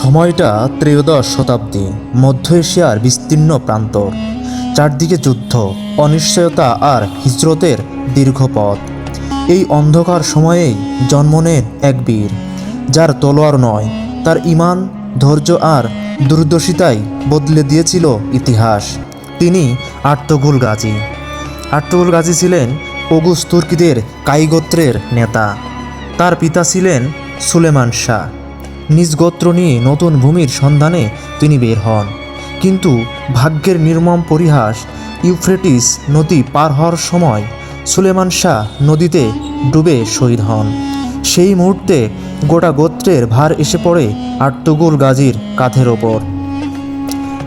সময়টা ত্রয়োদশ শতাব্দী, মধ্য এশিয়ার বিস্তীর্ণ প্রান্তর। চারদিকে যুদ্ধ, অনিশ্চয়তা আর হিজরতের দীর্ঘ পথ এই অন্ধকার সময়েই জন্ম নেন এক বীর, যার তলোয়ার নয়, তার ইমান ধৈর্য আর দূরদর্শিতাই বদলে দিয়েছিল ইতিহাস। তিনি আর্তগুল গাজী। আর্তগুল গাজী ছিলেন ওগুস তুর্কিদের কাইগোত্রের নেতা। তার পিতা ছিলেন সুলেমান শাহ। নিজ গোত্র নিয়ে নতুন ভূমির সন্ধানে তিনি বের হন। কিন্তু ভাগ্যের নির্মম পরিহাস ইউফ্রেটিস নদী পার হওয়ার সময় সুলেমান শাহ নদীতে ডুবে শহীদ হন। সেই মুহূর্তে গোটা গোত্রের ভার এসে পড়ে আর্তুগুল গাজীর কাঁধের ওপর।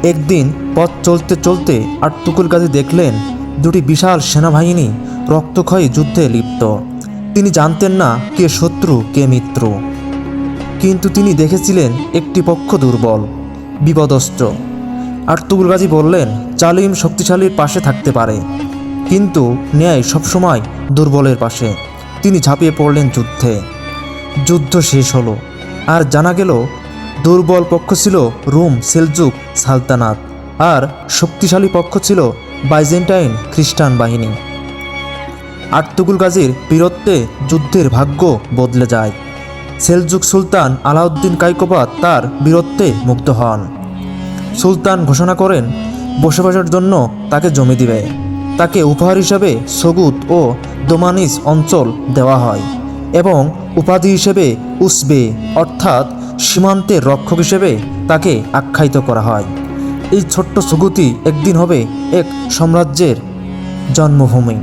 একদিন পথ চলতে চলতে আর্তুকুল গাজী দেখলেন দুটি বিশাল সেনাবাহিনী রক্তক্ষয়ী যুদ্ধে লিপ্ত। তিনি জানতেন না কে শত্রু, কে মিত্র। কিন্তু তিনি দেখেছিলেন একটি পক্ষ দুর্বল বিপদস্ত আর্তুগুল গাজী বললেন, জালিম শক্তিশালীর পাশে থাকতে পারে, কিন্তু ন্যায় সবসময় দুর্বলের পাশে। তিনি ঝাঁপিয়ে পড়লেন যুদ্ধে। যুদ্ধ শেষ হলো, আর জানা গেল, দুর্বল পক্ষ ছিল রোম সেলজুক সালতানাত, আর শক্তিশালী পক্ষ ছিল বাইজেন্টাইন খ্রিস্টান বাহিনী। আর্তুগুল গাজীর বীরত্বে যুদ্ধের ভাগ্য বদলে যায়। সেলজুক সুলতান আলাউদ্দিন কাইকোবাদ তার বীরত্বে মুগ্ধ হন। সুলতান ঘোষণা করেন, বসবাসের জন্য তাকে জমি দিবে। তাকে উপহার হিসাবে সগুত ও দোমানিস অঞ্চল দেওয়া হয় এবং উপাধি হিসেবে উসবে অর্থাৎ সীমান্তের রক্ষক হিসেবে তাকে আখ্যায়িত করা হয়। এই ছোট্ট সুগুতি একদিন হবে এক সাম্রাজ্যের জন্মভূমি।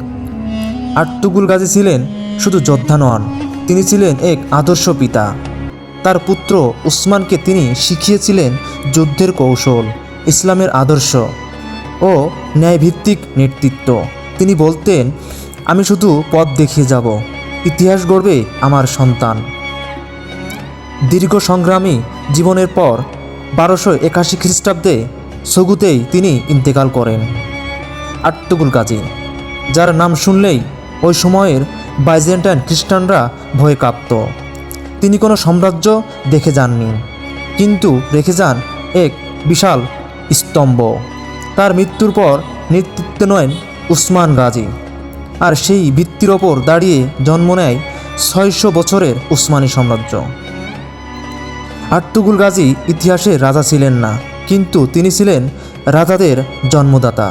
আর্তুগুল গাজী ছিলেন শুধু যোদ্ধা নন তিনি ছিলেন এক আদর্শ পিতা। তার পুত্র উসমানকে তিনি শিখিয়েছিলেন যুদ্ধের কৌশল, ইসলামের আদর্শ ও ন্যায়ভিত্তিক নেতৃত্ব। তিনি বলতেন, আমি শুধু পথ দেখিয়ে যাব, ইতিহাস গড়বে আমার সন্তান। দীর্ঘ সংগ্রামী জীবনের পর বারোশো একাশি খ্রিস্টাব্দে সগুতেই তিনি ইন্তেকাল করেন আট্টুগুল গাজী, যার নাম শুনলেই ওই সময়ের বাইজেন্টাইন খ্রিস্টানরা ভয়ে কাঁপত। তিনি কোনো সাম্রাজ্য দেখে যাননি, কিন্তু রেখে যান এক বিশাল স্তম্ভ। তার মৃত্যুর পর নেতৃত্ব নেন উসমান গাজী আর সেই ভিত্তির ওপর দাঁড়িয়ে জন্ম নেয় ছয়শো বছরের উসমানী সাম্রাজ্য। আর্তুগুল গাজী ইতিহাসের রাজা ছিলেন না, কিন্তু তিনি ছিলেন রাজাদের জন্মদাতা।